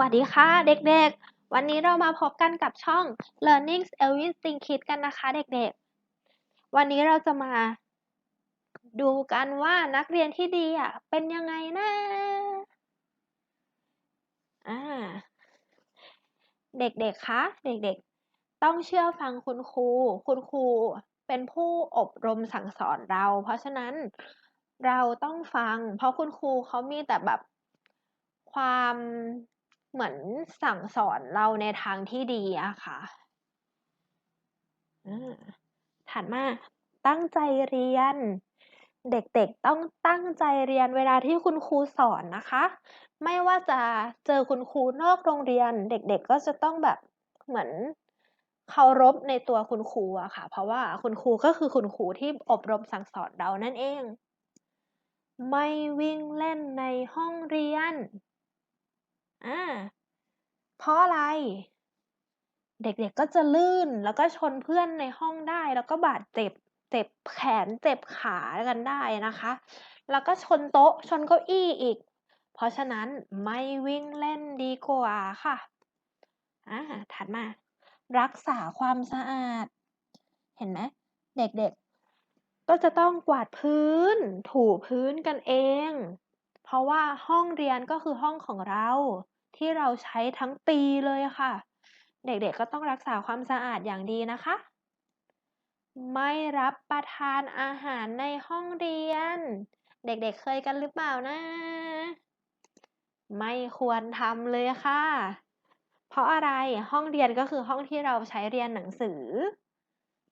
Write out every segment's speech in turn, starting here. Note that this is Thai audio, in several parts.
วัสดีค่ะเด็กๆ วันนี้เรามาพบกันกับช่อง Learning Everything Kids กันนะคะเด็กๆ วันนี้เราจะมา ดูกันว่านักเรียนที่ดีอะเป็นยังไงนะอ่าเด็กๆ คะ เด็กๆ ต้องเชื่อฟังคุณครู คุณครูเป็นผู้อบรมสั่งสอนเรา เพราะฉะนั้นเราต้องฟัง เพราะคุณครูเขามีแต่แบบความ เหมือนสั่งสอนเราในทางที่ดีอะค่ะอ่าถัดมาตั้งใจเรียน เด็กๆต้องตั้งใจเรียนเวลาที่คุณครูสอนนะคะ ไม่ว่าจะเจอคุณครูนอกโรงเรียน เด็กๆก็จะต้องแบบเหมือนเคารพในตัวคุณครูอะค่ะ เพราะว่าคุณครูก็คือคุณครูที่อบรมสั่งสอนเรานั่นเอง ไม่วิ่งเล่นในห้องเรียน อ่าเพราะอะไร เด็กๆก็จะลื่นแล้วก็ชนเพื่อนในห้องได้ แล้วก็บาดเจ็บเจ็บแขนเจ็บขากันได้นะคะ แล้วก็ชนโต๊ะชนเก้าอี้อีก เพราะฉะนั้นไม่วิ่งเล่นดีกว่าค่ะอ่าถัดมา รักษาความสะอาด เห็นไหมเด็กๆก็จะต้องกวาดพื้น ถูพื้นกันเอง เพราะว่าห้องเรียนก็คือห้องของเรา ที่เราใช้ทั้งปีเลยค่ะ เด็กๆก็ต้องรักษาความสะอาดอย่างดีนะคะ ไม่รับประทานอาหารในห้องเรียน เด็กๆเคยกันหรือเปล่านะ ไม่ควรทำเลยค่ะ เพราะอะไรห้องเรียนก็คือห้องที่เราใช้เรียนหนังสือ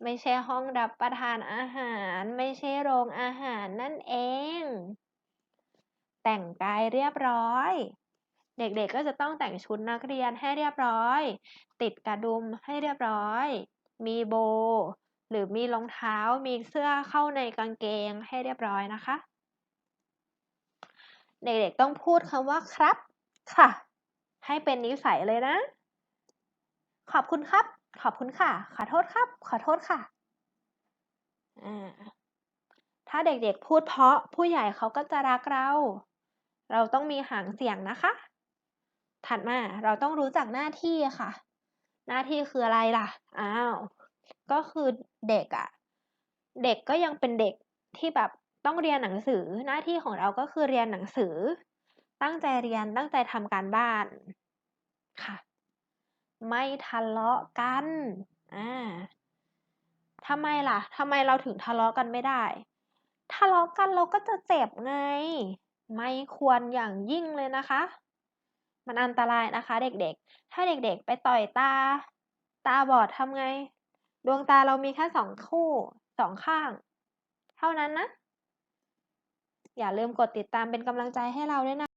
ไม่ใช่ห้องรับประทานอาหาร ไม่ใช่โรงอาหารนั่นเอง แต่งกายเรียบร้อย เด็กๆก็จะต้องแต่งชุดนักเรียนให้เรียบร้อย ติดกระดุมให้เรียบร้อย มีโบ หรือมีรองเท้า มีเสื้อเข้าในกางเกงให้เรียบร้อยนะคะ เด็กๆต้องพูดคำว่าครับ ค่ะ ให้เป็นนิสัยเลยนะ ขอบคุณครับ ขอบคุณค่ะ ขอโทษครับ ขอโทษค่ะถ้าเด็กๆพูดเพราะผู้ใหญ่เขาก็จะรักเรา เราต้องมีหางเสียงนะคะ ถัดมาเราต้องรู้จักหน้าที่ค่ะ หน้าที่คืออะไรล่ะ อ้าว ก็คือเด็กอะเด็กก็ยังเป็นเด็กที่แบบต้องเรียนหนังสือ หน้าที่ของเราก็คือเรียนหนังสือ ตั้งใจเรียนตั้งใจทำการบ้านค่ะ ไม่ทะเลาะกันอ่าทำไมล่ะทำไมเราถึงทะเลาะกันไม่ได้ ทะเลาะกันเราก็จะเจ็บไง ไม่ควรอย่างยิ่งเลยนะคะ มันอันตรายนะคะ เด็กๆ ถ้าเด็กๆ ไปต่อยตา ตาบอดทำไง ดวงตาเรามีแค่สองคู่สองข้าง เท่านั้นนะ อย่าลืมกดติดตามเป็นกำลังใจให้เราด้วยนะ